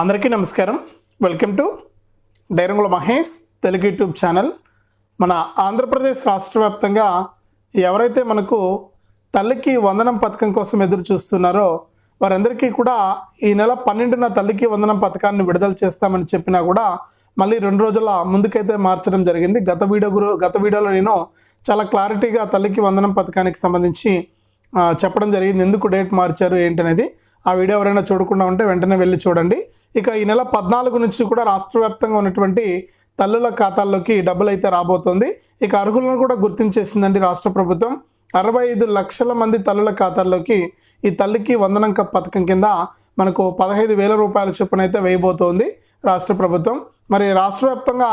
అందరికీ నమస్కారం. Welcome to డైరంగుల మహేష్ తెలుగు యూట్యూబ్ ఛానల్. మన ఆంధ్రప్రదేశ్ రాష్ట్ర వ్యాప్తంగా ఎవరైతే మనకు తల్లికి వందనం పథకం కోసం ఎదురు చూస్తున్నారో వారందరికీ కూడా ఈ నెల పన్నెండున తల్లికి వందనం పథకాన్ని విడుదల చేస్తామని చెప్పినా కూడా మళ్ళీ రెండు రోజుల ముందుకైతే మార్చడం జరిగింది. గత వీడియో గురు గత వీడియోలో నేను చాలా క్లారిటీగా తల్లికి వందనం పథకానికి సంబంధించి చెప్పడం జరిగింది. ఎందుకు డేట్ మార్చారు ఏంటనేది ఆ వీడియో ఎవరైనా చూడకుండా ఉంటే వెంటనే వెళ్ళి చూడండి. ఇక ఈ నెల పద్నాలుగు నుంచి కూడా రాష్ట్ర వ్యాప్తంగా ఉన్నటువంటి తల్లుల ఖాతాల్లోకి డబ్బులు అయితే రాబోతోంది. ఇక అర్హులను కూడా గుర్తించేసిందండి రాష్ట్ర ప్రభుత్వం. అరవై ఐదు లక్షల మంది తల్లుల ఖాతాల్లోకి ఈ తల్లికి వందనంక పథకం కింద మనకు పదహైదు వేల రూపాయల చొప్పున అయితే వేయబోతోంది రాష్ట్ర ప్రభుత్వం. మరి రాష్ట్ర వ్యాప్తంగా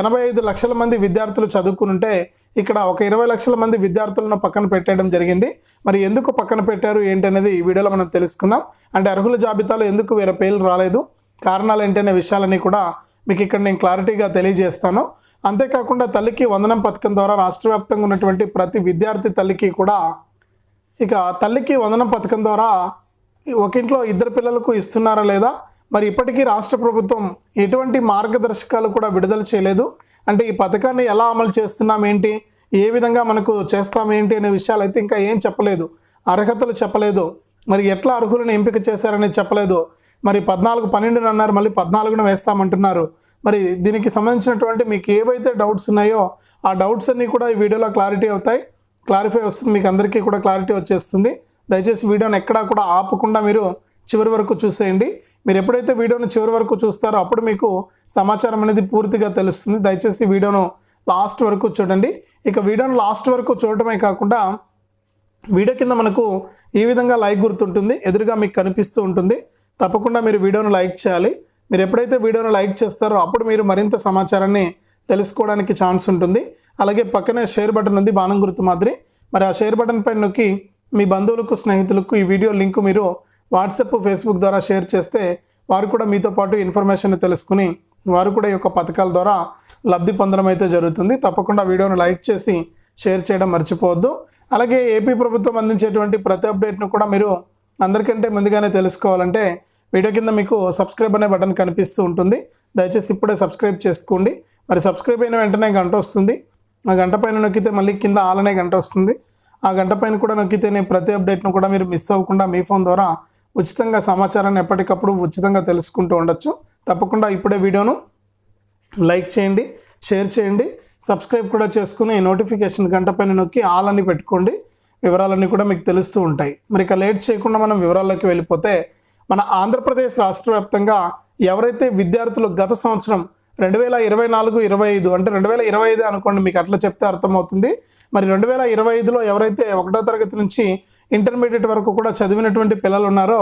ఎనభై ఐదు లక్షల మంది విద్యార్థులు చదువుకుంటే ఇక్కడ ఒక ఇరవై లక్షల మంది విద్యార్థులను పక్కన పెట్టేయడం జరిగింది. మరి ఎందుకు పక్కన పెట్టారు ఏంటనేది ఈ వీడియోలో మనం తెలుసుకుందాం. అంటే అర్హుల జాబితాలో ఎందుకు వేరే పేర్లు రాలేదు కారణాలు ఏంటనే విషయాలన్నీ కూడా మీకు ఇక్కడ నేను క్లారిటీగా తెలియజేస్తాను. అంతేకాకుండా తల్లికి వందనం పథకం ద్వారా రాష్ట్ర వ్యాప్తంగా ఉన్నటువంటి ప్రతి విద్యార్థి తల్లికి కూడా ఇక తల్లికి వందనం పథకం ద్వారా ఒక ఇంట్లో ఇద్దరు పిల్లలకు ఇస్తున్నారా లేదా? మరి ఇప్పటికీ రాష్ట్ర ప్రభుత్వం ఎటువంటి మార్గదర్శకాలు కూడా విడుదల చేయలేదు. అంటే ఈ పథకాన్ని ఎలా అమలు చేస్తున్నాం ఏంటి? ఏ విధంగా మనకు చేస్తాం ఏంటి అనే విషయాలు అయితే ఇంకా ఏం చెప్పలేదు. అర్హతలు చెప్పలేదు. మరి ఎట్లా అర్హులను ఎంపిక చేశారనేది చెప్పలేదు. మరి పద్నాలుగు పన్నెండున అన్నారు మళ్ళీ పద్నాలుగున వేస్తామంటున్నారు. మరి దీనికి సంబంధించినటువంటి మీకు ఏవైతే డౌట్స్ ఉన్నాయో ఆ డౌట్స్ అన్నీ కూడా ఈ వీడియోలో క్లారిటీ అవుతాయి. క్లారిఫై వస్తుంది. మీకు అందరికీ కూడా క్లారిటీ వచ్చేస్తుంది. దయచేసి వీడియోని ఎక్కడా కూడా ఆపకుండా మీరు చివరి వరకు చూసేయండి. మీరు ఎప్పుడైతే వీడియోను చివరి వరకు చూస్తారో అప్పుడు మీకు సమాచారం అనేది పూర్తిగా తెలుస్తుంది. దయచేసి వీడియోను లాస్ట్ వరకు చూడండి. ఇక వీడియోను లాస్ట్ వరకు చూడటమే కాకుండా వీడియో కింద మనకు ఈ విధంగా లైక్ గుర్తుంటుంది. ఎదురుగా మీకు కనిపిస్తూ ఉంటుంది. తప్పకుండా మీరు వీడియోను లైక్ చేయాలి. మీరు ఎప్పుడైతే వీడియోను లైక్ చేస్తారో అప్పుడు మీరు మరింత సమాచారాన్ని తెలుసుకోవడానికి ఛాన్స్ ఉంటుంది. అలాగే పక్కనే షేర్ బటన్ ఉంది బాణం గుర్తు మాదిరి. మరి ఆ షేర్ బటన్ పైన నొక్కి మీ బంధువులకు స్నేహితులకు ఈ వీడియో లింక్ మీరు వాట్సాప్ ఫేస్బుక్ ద్వారా షేర్ చేస్తే వారు కూడా మీతో పాటు ఇన్ఫర్మేషన్ తెలుసుకుని వారు కూడా ఈ యొక్క పథకాల ద్వారా లబ్ధి పొందడం అయితే జరుగుతుంది. తప్పకుండా వీడియోను లైక్ చేసి షేర్ చేయడం మర్చిపోవద్దు. అలాగే ఏపీ ప్రభుత్వం అందించేటువంటి ప్రతి అప్డేట్ను కూడా మీరు అందరికంటే ముందుగానే తెలుసుకోవాలంటే వీడియో కింద మీకు సబ్స్క్రైబ్ అనే బటన్ కనిపిస్తూ ఉంటుంది. దయచేసి ఇప్పుడే సబ్స్క్రైబ్ చేసుకోండి. మరి సబ్స్క్రైబ్ అయిన వెంటనే గంట వస్తుంది. ఆ గంట పైన నొక్కితే మళ్ళీ కింద ఆలనే గంట వస్తుంది. ఆ గంట పైన కూడా నొక్కితేనే ప్రతి అప్డేట్ను కూడా మీరు మిస్ అవ్వకుండా మీ ఫోన్ ద్వారా ఉచితంగా సమాచారాన్ని ఎప్పటికప్పుడు ఉచితంగా తెలుసుకుంటూ ఉండొచ్చు. తప్పకుండా ఇప్పుడే వీడియోను లైక్ చేయండి షేర్ చేయండి సబ్స్క్రైబ్ కూడా చేసుకుని నోటిఫికేషన్ గంట పైన నొక్కి ఆల్ అని పెట్టుకోండి. వివరాలన్నీ కూడా మీకు తెలుస్తూ ఉంటాయి. మరి ఇక లేట్ చేయకుండా మనం వివరాల్లోకి వెళ్ళిపోతే మన ఆంధ్రప్రదేశ్ రాష్ట్ర వ్యాప్తంగా ఎవరైతే విద్యార్థులు గత సంవత్సరం రెండు వేల ఇరవై నాలుగు ఇరవై ఐదు అంటే రెండు వేల ఇరవై ఐదు అనుకోండి మీకు అట్లా చెప్తే అర్థమవుతుంది. మరి రెండు వేల ఇరవై ఐదులో ఎవరైతే ఒకటో తరగతి నుంచి ఇంటర్మీడియట్ వరకు కూడా చదివినటువంటి పిల్లలు ఉన్నారో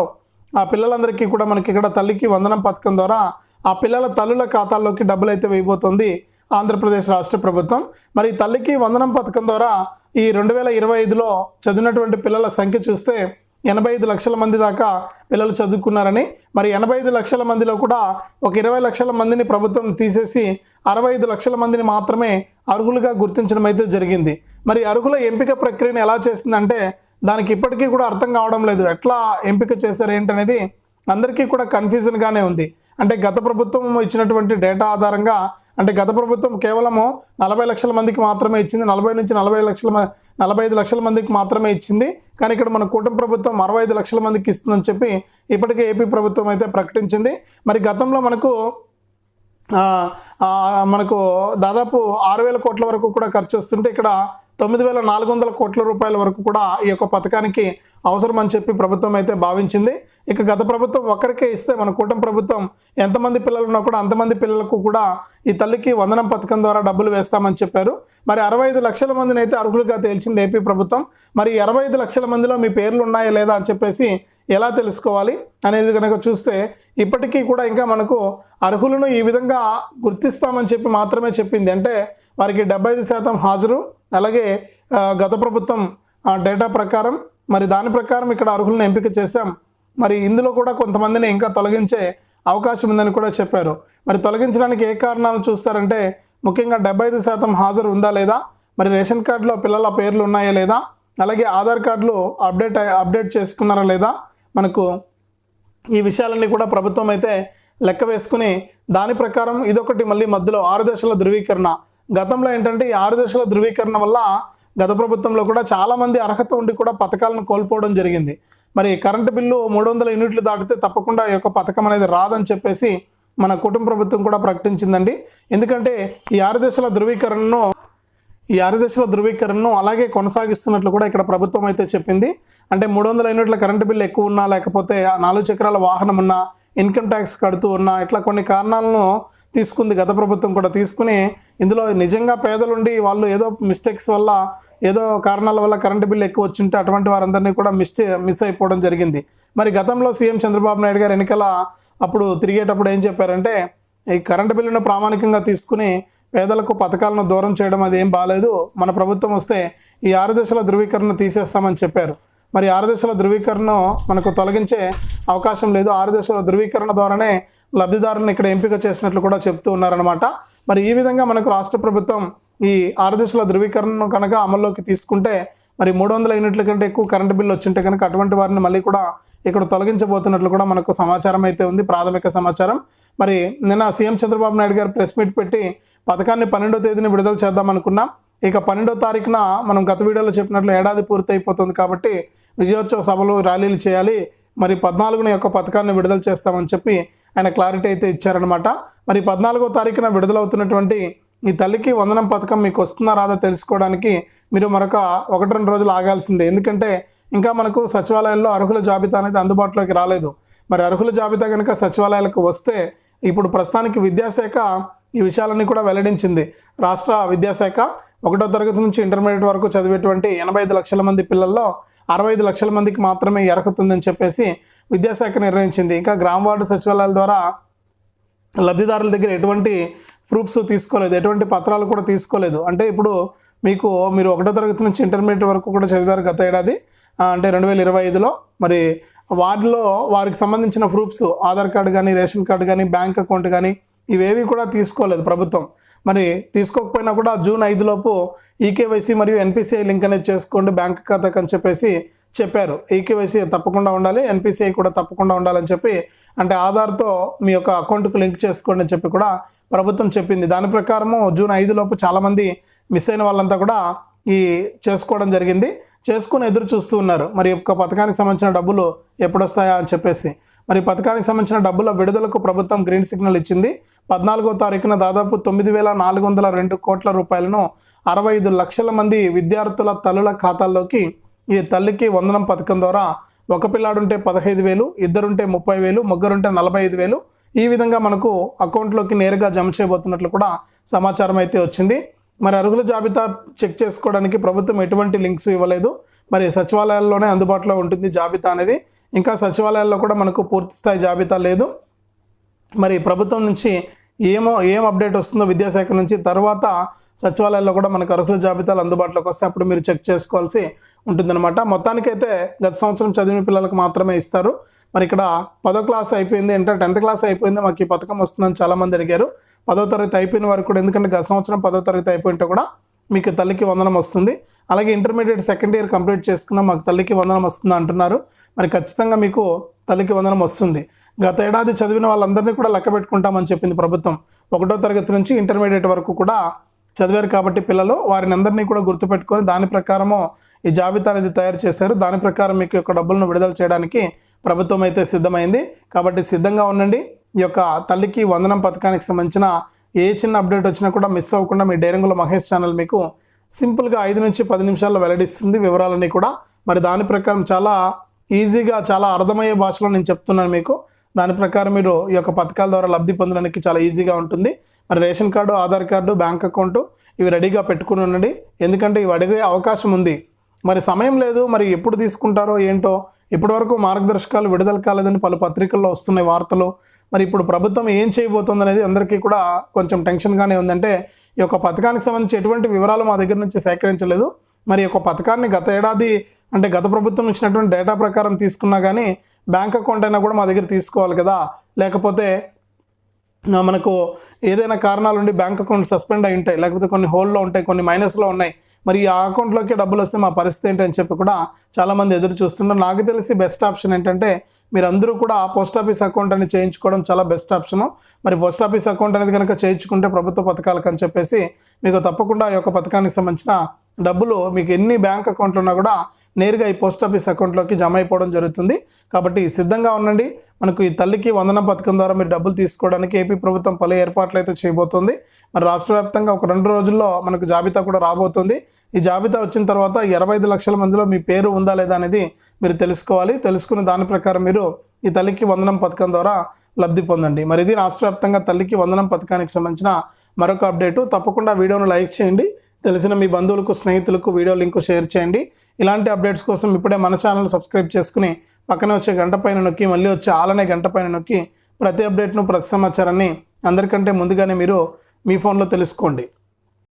ఆ పిల్లలందరికీ కూడా మనకి ఇక్కడ తల్లికి వందనం పథకం ద్వారా ఆ పిల్లల తల్లుల ఖాతాల్లోకి డబ్బులు అయితే వేయబోతోంది ఆంధ్రప్రదేశ్ రాష్ట్ర ప్రభుత్వం. మరి తల్లికి వందనం పథకం ద్వారా ఈ రెండు వేల ఇరవై ఐదులో చదివినటువంటి పిల్లల సంఖ్య చూస్తే ఎనభై ఐదు లక్షల మంది దాకా పిల్లలు చదువుకున్నారని మరి ఎనభై ఐదు లక్షల మందిలో కూడా ఒక ఇరవై లక్షల మందిని ప్రభుత్వం తీసేసి అరవై ఐదు లక్షల మందిని మాత్రమే అర్హులుగా గుర్తించడం అయితే జరిగింది. మరి అర్హుల ఎంపిక ప్రక్రియను ఎలా చేసిందంటే దానికి ఇప్పటికీ కూడా అర్థం కావడం లేదు. ఎట్లా ఎంపిక చేశారు ఏంటనేది అందరికీ కూడా కన్ఫ్యూజన్గానే ఉంది. అంటే గత ప్రభుత్వం ఇచ్చినటువంటి డేటా ఆధారంగా అంటే గత ప్రభుత్వం కేవలము నలభై లక్షల మందికి మాత్రమే ఇచ్చింది నలభై నుంచి నలభై లక్షల మ- నలభై ఐదు లక్షల మందికి మాత్రమే ఇచ్చింది. కానీ ఇక్కడ మన కూటమి ప్రభుత్వం అరవై ఐదు లక్షల మందికి ఇస్తుందని చెప్పి ఇప్పటికే ఏపీ ప్రభుత్వం అయితే ప్రకటించింది. మరి గతంలో మనకు మనకు దాదాపు ఆరు వేల కోట్ల వరకు కూడా ఖర్చు వస్తుంటే ఇక్కడ తొమ్మిది వేల నాలుగు వందల కోట్ల రూపాయల వరకు కూడా ఈ యొక్క పథకానికి అవసరం అని చెప్పి ప్రభుత్వం అయితే భావించింది. ఇక గత ప్రభుత్వం ఒక్కరికే ఇస్తే మన కూటమి ప్రభుత్వం ఎంతమంది పిల్లలు ఉన్నా కూడా అంతమంది పిల్లలకు కూడా ఈ తల్లికి వందనం పథకం ద్వారా డబ్బులు వేస్తామని చెప్పారు. మరి అరవై ఐదు లక్షల మందిని అయితే అర్హులుగా తేల్చింది ఏపీ ప్రభుత్వం. మరి అరవై ఐదు లక్షల మందిలో మీ పేర్లు ఉన్నాయా లేదా అని చెప్పేసి ఎలా తెలుసుకోవాలి అనేది కనుక చూస్తే ఇప్పటికీ కూడా ఇంకా మనకు అర్హులను ఈ విధంగా గుర్తిస్తామని చెప్పి మాత్రమే చెప్పింది. అంటే వారికి డెబ్బై ఐదు శాతం హాజరు అలాగే గత ప్రభుత్వం డేటా ప్రకారం మరి దాని ప్రకారం ఇక్కడ అర్హులను ఎంపిక చేశాం. మరి ఇందులో కూడా కొంతమందిని ఇంకా తొలగించే అవకాశం ఉందని కూడా చెప్పారు. మరి తొలగించడానికి ఏ కారణాలు చూస్తారంటే ముఖ్యంగా డెబ్బై ఐదు శాతం హాజరు ఉందా లేదా మరి రేషన్ కార్డులో పిల్లల పేర్లు ఉన్నాయా లేదా అలాగే ఆధార్ కార్డులు అప్డేట్ అప్డేట్ చేసుకున్నారా లేదా మనకు ఈ విషయాలన్నీ కూడా ప్రభుత్వం అయితే లెక్క వేసుకుని దాని ప్రకారం ఇదొకటి మళ్ళీ మధ్యలో ఆరు దశల ధృవీకరణ. గతంలో ఏంటంటే ఈ ఆరు దశల ధృవీకరణ వల్ల గత ప్రభుత్వంలో కూడా చాలామంది అర్హత ఉండి కూడా పథకాలను కోల్పోవడం జరిగింది. మరి కరెంటు బిల్లు మూడు వందల యూనిట్లు దాటితే తప్పకుండా ఈ యొక్క పథకం అనేది రాదని చెప్పేసి మన కుటుంబ ప్రభుత్వం కూడా ప్రకటించిందండి. ఎందుకంటే ఈ ఆరు దశల ధృవీకరణను ఈ ఆరు దశల ధృవీకరణను అలాగే కొనసాగిస్తున్నట్లు కూడా ఇక్కడ ప్రభుత్వం అయితే చెప్పింది. అంటే మూడు వందల యూనిట్ల కరెంటు బిల్లు ఎక్కువ ఉన్నా లేకపోతే ఆ నాలుగు చక్రాల వాహనం ఉన్నా ఇన్కమ్ ట్యాక్స్ కడుతూ ఉన్నా ఇట్లా కొన్ని కారణాలను తీసుకుంది గత ప్రభుత్వం కూడా. తీసుకుని ఇందులో నిజంగా పేదలుండి వాళ్ళు ఏదో మిస్టేక్స్ వల్ల ఏదో కారణాల వల్ల కరెంటు బిల్లు ఎక్కువ వచ్చింటే అటువంటి వారందరినీ కూడా మిస్ మిస్ అయిపోవడం జరిగింది. మరి గతంలో సీఎం చంద్రబాబు నాయుడు గారు ఎన్నికల అప్పుడు తిరిగేటప్పుడు ఏం చెప్పారంటే ఈ కరెంటు బిల్లును ప్రామాణికంగా తీసుకుని పేదలకు పథకాలను దూరం చేయడం అది ఏం బాగాలేదు మన ప్రభుత్వం వస్తే ఈ ఆరు దశల ధృవీకరణ తీసేస్తామని చెప్పారు. మరి ఆరు దశల ధృవీకరణ మనకు తొలగించే అవకాశం లేదు. ఆరు దశల ధృవీకరణ ద్వారానే లబ్ధిదారులను ఇక్కడ ఎంపిక చేసినట్లు కూడా చెప్తూ ఉన్నారనమాట మరి ఈ విధంగా మనకు రాష్ట్ర ప్రభుత్వం ఈ ఆరు దశల ధృవీకరణను కనుక అమల్లోకి తీసుకుంటే మరి మూడు వందల యూనిట్ల కంటే ఎక్కువ కరెంటు బిల్లు వచ్చింటే కనుక అటువంటి వారిని మళ్ళీ కూడా ఇక్కడ తొలగించబోతున్నట్లు కూడా మనకు సమాచారం అయితే ఉంది. ప్రాథమిక సమాచారం. మరి నిన్న సీఎం చంద్రబాబు నాయుడు గారు ప్రెస్ మీట్ పెట్టి పథకాన్ని పన్నెండో తేదీని విడుదల చేద్దాం అనుకున్నాం ఇక పన్నెండో తారీఖున మనం గత వీడియోలో చెప్పినట్లు ఏడాది పూర్తి అయిపోతుంది కాబట్టి విజయోత్సవ సభలు ర్యాలీలు చేయాలి. మరి పద్నాలుగున యొక్క పథకాన్ని విడుదల చేస్తామని చెప్పి ఆయన క్లారిటీ అయితే ఇచ్చారనమాట మరి పద్నాలుగో తారీఖున విడుదలవుతున్నటువంటి ఈ తల్లికి వందనం పథకం మీకు వస్తుందా రాదా తెలుసుకోవడానికి మీరు మరొక ఒకటి రెండు రోజులు ఆగాల్సిందే. ఎందుకంటే ఇంకా మనకు సచివాలయాల్లో అర్హుల జాబితా అనేది అందుబాటులోకి రాలేదు. మరి అర్హుల జాబితా కనుక సచివాలయాలకు వస్తే ఇప్పుడు ప్రస్తుతానికి విద్యాశాఖ ఈ విషయాలన్నీ కూడా వెల్లడించింది. రాష్ట్ర విద్యాశాఖ ఒకటో తరగతి నుంచి ఇంటర్మీడియట్ వరకు చదివేటువంటి ఎనభై ఐదు లక్షల మంది పిల్లల్లో అరవై ఐదు లక్షల మందికి మాత్రమే ఈ అర్హత ఉందని చెప్పేసి విద్యాశాఖ నిర్ణయించింది. ఇంకా గ్రామ వార్డు సచివాలయాల ద్వారా లబ్ధిదారుల దగ్గర ఎటువంటి ప్రూఫ్స్ తీసుకోలేదు ఎటువంటి పత్రాలు కూడా తీసుకోలేదు. అంటే ఇప్పుడు మీకు మీరు ఒకటో తరగతి నుంచి ఇంటర్మీడియట్ వరకు కూడా చదివారు గత ఏడాది అంటే రెండు వేల ఇరవై ఐదులో. మరి వాటిలో వారికి సంబంధించిన ప్రూఫ్స్ ఆధార్ కార్డు కానీ రేషన్ కార్డు కానీ బ్యాంక్ అకౌంట్ కానీ ఇవేవి కూడా తీసుకోలేదు ప్రభుత్వం. మరి తీసుకోకపోయినా కూడా జూన్ ఐదులోపు ఈకేవైసీ మరియు ఎన్పిసిఐ లింక్ అనేది చేసుకోండి బ్యాంక్ ఖాతాకి అని చెప్పేసి చెప్పారు. ఈకేవైసీ తప్పకుండా ఉండాలి ఎన్పిసిఐ కూడా తప్పకుండా ఉండాలని చెప్పి అంటే ఆధార్తో మీ యొక్క అకౌంట్కు లింక్ చేసుకోండి అని చెప్పి కూడా ప్రభుత్వం చెప్పింది. దాని ప్రకారము జూన్ ఐదులోపు చాలామంది మిస్ అయిన వాళ్ళంతా కూడా ఈ చేసుకోవడం జరిగింది. చేసుకుని ఎదురు చూస్తూ ఉన్నారు. మరి యొక్క పథకానికి సంబంధించిన డబ్బులు ఎప్పుడొస్తాయా అని చెప్పేసి. మరి ఈ పథకానికి సంబంధించిన డబ్బుల విడుదలకు ప్రభుత్వం గ్రీన్ సిగ్నల్ ఇచ్చింది. పద్నాలుగో తారీఖున దాదాపు తొమ్మిది వేల నాలుగు వందల రెండు కోట్ల రూపాయలను అరవై ఐదు లక్షల మంది విద్యార్థుల తల్లుల ఖాతాల్లోకి ఈ తల్లికి వందనం పథకం ద్వారా ఒక పిల్లాడుంటే పదహైదు వేలు ఇద్దరుంటే ముప్పై వేలు ముగ్గురుంటే నలభై ఐదు వేలు ఈ విధంగా మనకు అకౌంట్లోకి నేరుగా జమ చేయబోతున్నట్లు కూడా సమాచారం అయితే వచ్చింది. మరి అర్హుల జాబితా చెక్ చేసుకోవడానికి ప్రభుత్వం ఎటువంటి లింక్స్ ఇవ్వలేదు. మరి సచివాలయాల్లోనే అందుబాటులో ఉంటుంది జాబితా అనేది. ఇంకా సచివాలయాల్లో కూడా మనకు పూర్తి స్థాయి జాబితా లేదు. మరి ప్రభుత్వం నుంచి ఏమో ఏం అప్డేట్ వస్తుందో విద్యాశాఖ నుంచి తర్వాత సచివాలయాల్లో కూడా మనకు అర్హుల జాబితాలు అందుబాటులోకి వస్తే అప్పుడు మీరు చెక్ చేసుకోవాల్సి ఉంటుందన్నమాట. మొత్తానికైతే గత సంవత్సరం చదివిన పిల్లలకు మాత్రమే ఇస్తారు. మరి ఇక్కడ పదో క్లాస్ అయిపోయింది అంటే టెన్త్ క్లాస్ అయిపోయింది మాకు ఈ పథకం వస్తుందని చాలామంది అడిగారు. పదో తరగతి అయిపోయిన వరకు కూడా ఎందుకంటే గత సంవత్సరం పదో తరగతి అయిపోయింటే కూడా మీకు తల్లికి వందనం వస్తుంది. అలాగే ఇంటర్మీడియట్ సెకండ్ ఇయర్ కంప్లీట్ చేసుకున్న మాకు తల్లికి వందనం వస్తుంది అంటున్నారు. మరి ఖచ్చితంగా మీకు తల్లికి వందనం వస్తుంది. గత ఏడాది చదివిన వాళ్ళందరినీ కూడా లెక్క పెట్టుకుంటామని చెప్పింది ప్రభుత్వం. ఒకటో తరగతి నుంచి ఇంటర్మీడియట్ వరకు కూడా చదివారు కాబట్టి పిల్లలు వారిని అందరినీ కూడా గుర్తుపెట్టుకొని దాని ప్రకారము ఈ జాబితా అనేది తయారు చేశారు. దాని ప్రకారం మీకు యొక్క డబ్బులను విడుదల చేయడానికి ప్రభుత్వం అయితే సిద్ధమైంది. కాబట్టి సిద్ధంగా ఉండండి. ఈ యొక్క తల్లికి వందనం పథకానికి సంబంధించిన ఏ చిన్న అప్డేట్ వచ్చినా కూడా మిస్ అవ్వకుండా మీ డైరంగుల మహేష్ ఛానల్ మీకు సింపుల్గా ఐదు నుంచి పది నిమిషాల్లో వెల్లడిస్తుంది వివరాలన్నీ కూడా. మరి దాని ప్రకారం చాలా ఈజీగా చాలా అర్థమయ్యే భాషలో నేను చెప్తున్నాను మీకు. దాని ప్రకారం మీరు ఈ యొక్క పథకాల ద్వారా లబ్ధి పొందడానికి చాలా ఈజీగా ఉంటుంది. మరి ration card Aadhaar card bank account ఇవి రెడీగా పెట్టుకుని ఉండండి. ఎందుకంటే ఇవి అడిగే అవకాశం ఉంది. మరి సమయం లేదు. మరి ఎప్పుడు తీసుకుంటారో ఏంటో ఇప్పటివరకు మార్గదర్శకాలు విడుదల కాలేదని పలు పత్రికల్లో వస్తున్నాయి వార్తలు. మరి ఇప్పుడు ప్రభుత్వం ఏం చేయబోతుంది అనేది అందరికీ కూడా కొంచెం టెన్షన్గానే ఉందంటే ఈ యొక్క పథకానికి సంబంధించి ఎటువంటి వివరాలు మా దగ్గర నుంచి సేకరించలేదు. మరి ఈ యొక్క పథకాన్ని గత ఏడాది అంటే గత ప్రభుత్వం ఇచ్చినటువంటి డేటా ప్రకారం తీసుకున్నా కానీ బ్యాంక్ అకౌంట్ అయినా కూడా మా దగ్గర తీసుకోవాలి కదా. లేకపోతే మనకు ఏదైనా కారణాలు ఉండి బ్యాంక్ అకౌంట్ సస్పెండ్ అయి ఉంటాయి. లేకపోతే కొన్ని హోల్లో ఉంటాయి కొన్ని మైనస్లో ఉన్నాయి. మరి ఆ అకౌంట్లోకి డబ్బులు వస్తే మా పరిస్థితి ఏంటి అని చెప్పి కూడా చాలామంది ఎదురు చూస్తున్నారు. నాకు తెలిసి బెస్ట్ ఆప్షన్ ఏంటంటే మీరందరూ కూడా ఆ పోస్ట్ ఆఫీస్ అకౌంట్ అని చేయించుకోవడం చాలా బెస్ట్ ఆప్షను. మరి పోస్ట్ ఆఫీస్ అకౌంట్ అనేది కనుక చేయించుకుంటే ప్రభుత్వ పథకాలకు అని చెప్పేసి మీకు తప్పకుండా ఈ యొక్క పథకానికి సంబంధించిన డబ్బులు మీకు ఎన్ని బ్యాంక్ అకౌంట్లు ఉన్నా కూడా నేరుగా ఈ పోస్ట్ ఆఫీస్ అకౌంట్లోకి జమ అయిపోవడం జరుగుతుంది. కాబట్టి సిద్ధంగా ఉండండి. మనకు ఈ తల్లికి వందనం పథకం ద్వారా మీరు డబ్బులు తీసుకోవడానికి ఏపీ ప్రభుత్వం పలు ఏర్పాట్లు అయితే చేయబోతుంది. మరి రాష్ట్ర వ్యాప్తంగా ఒక రెండు రోజుల్లో మనకు జాబితా కూడా రాబోతుంది. ఈ జాబితా వచ్చిన తర్వాత ఇరవై ఐదు లక్షల మందిలో మీ పేరు ఉందా లేదా అనేది మీరు తెలుసుకోవాలి. తెలుసుకుని దాని ప్రకారం మీరు ఈ తల్లికి వందనం పథకం ద్వారా లబ్ధి పొందండి. మరి ఇది రాష్ట్ర వ్యాప్తంగా తల్లికి వందనం పథకానికి సంబంధించిన మరొక అప్డేటు. తప్పకుండా వీడియోను లైక్ చేయండి. తెలిసిన మీ బంధువులకు స్నేహితులకు వీడియో లింక్ షేర్ చేయండి. ఇలాంటి అప్డేట్స్ కోసం ఇప్పుడే మన ఛానల్ సబ్స్క్రైబ్ చేసుకుని పక్కన వచ్చే గంట పైన నొక్కి మళ్ళీ వచ్చే ఆలనే గంట పైన నొక్కి ప్రతి అప్డేట్ను ప్రతి సమాచారాన్ని అందరికంటే ముందుగానే మీరు మీ ఫోన్లో తెలుసుకోండి.